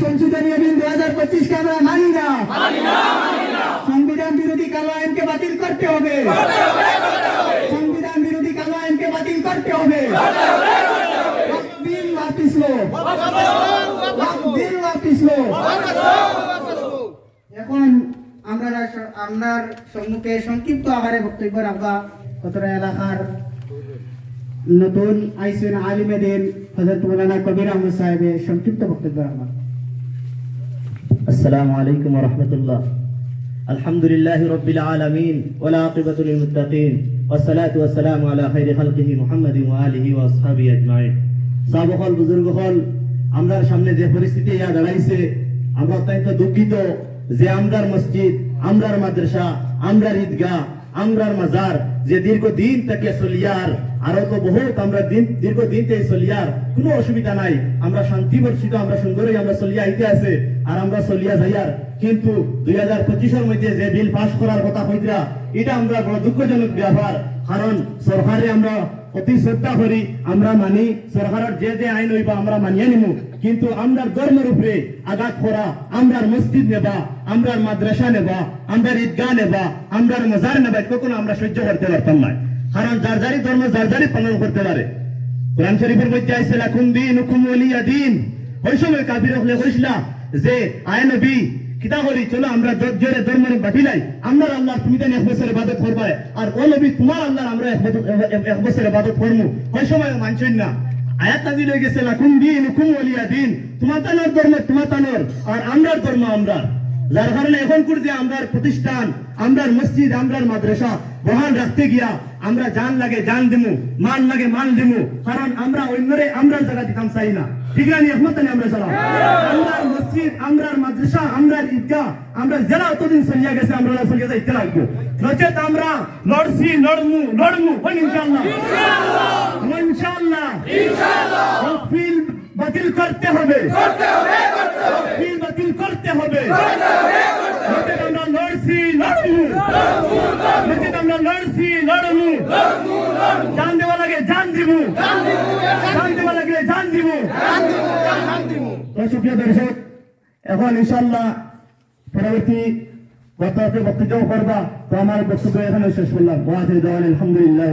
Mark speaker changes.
Speaker 1: সংশোধনী বিল দু হাজার পঁচিশকে আমরা মানি না। সংবিধান বিরোধী কালো আইনকে বাতিল করতে হবে। সংবিধান বিরোধী কালো আইনকে বাতিল করতে হবে। এখন আমরা আপনার সম্মুখে সংক্ষিপ্ত আকারে বক্তব্য রাখবা। কতটা এলাকার নতুন আইসিএন আলিমেদিন হজরত মৌলানা কবির আহমদ সাহেবের সংক্ষিপ্ত বক্তব্য রাখবা।
Speaker 2: السلام عليكم ورحمة الله الحمد لله رب العالمين والعاقبة للمتقين والصلاة والسلام على خير خلقه محمد وآله وأصحابه أجمعين সাবক হল বুজুর্গ হল আমরার সামনে যে পরিস্থিতি ইয়া দাঁড়াইছে আমরা অত্যন্ত দুঃখিত যে আমরার মসজিদ আমরার মাদ্রাসা আমরার ঈদগাহ আমরার মাজার, যে দীর্ঘদিন থেকে চলিয়ার আরও তো বহুত আমরা দিন দীর্ঘদিন থেকে চলিয়ার কোনো অসুবিধা নাই। আমরা শান্তি বর্ষিত আমরা সুন্দরই আমরা চলিয়া আইতে আছে, আর আমরা চলিয়া যাইয়ার। কিন্তু দুই হাজার পঁচিশের মধ্যে যে বিল পাশ করার কথা হইতরা এটা আমরা বড় দুঃখজনক ব্যাপার কারণ সরকারে আমরা অতি শ্রদ্ধা করি, আমরা মানি, সরকারের যে যে আইন হইবা আমরা মানিয়ে নিমু। কিন্তু আমরার ধর্মের উপরে আঘাত করা, আমরার মসজিদ নেবা আমরার মাদ্রাসা নেবা আমরার ঈদগাহ নেবা আমরার মজার নেবা, কখনো আমরা সহ্য করতে পারতাম না। কারণ যার যারই ধর্ম, যার যারই পালন করতে পারে। কোরআন শরীফের মধ্যে আইছে, লাকুম দিন হুকুম দিন। ওই সময় কাবির হলে কইছিলা যে আয় নবী কিতা করি, চলো আমরা ধৈর্যের ধর্মের আমরা আল্লাহ তুমি এক বছর ইবাদত করবা। আর ও নবী, তোমার আল্লাহ আমরা এক বছর ইবাদত করব ওই সময় মানছেন না। আয়াত নাজিল হয়ে গেছে, লাকুম দিন হুকুম ওলিয়া দিন। তোমার তানোর ধর্ম, তোমার তানোর। আর আমরার ধর্ম আমরা যার কারণে এখন করে যে আমরার প্রতিষ্ঠান আমরার মসজিদ আমরার মাদ্রাসা। বহাল রাখতে গিয়া আমরা জান লাগে জান দিমু মান লাগে মান দিমু কারণ আমরা অন্যরে আমরার জায়গা দিতাম চাই না। ঠিক না একমত নেই আমরা চালাম আমরার মসজিদ আমরার মাদ্রাসা আমরার ঈদগাহ আমরা যারা অতদিন চলিয়া গেছে আমরা চলিয়া যাইতে লাগবো। নচেত আমরা লড়ছি লড়মু লড়মু হই ইনশাআল্লাহ। ইনশাআল্লাহ। ওয়াকফিল বাতিল করতে হবে। ওয়াকফিল বাতিল করতে হবে। নচেত আমরা লড়ছি লড়মু নচেত আমরা লড়ছি লড়মু জান দেওয়া লাগে জান দিমু জান দেওয়া লাগলে জান দিমু সুপ্রিয় দর্শক এখন ইনশাল্লাহ পরবর্তী বক্তব্য বক্তব্য করবা তো আমার বক্তব্য এখানে শেষ করলাম আলহামদুলিল্লাহ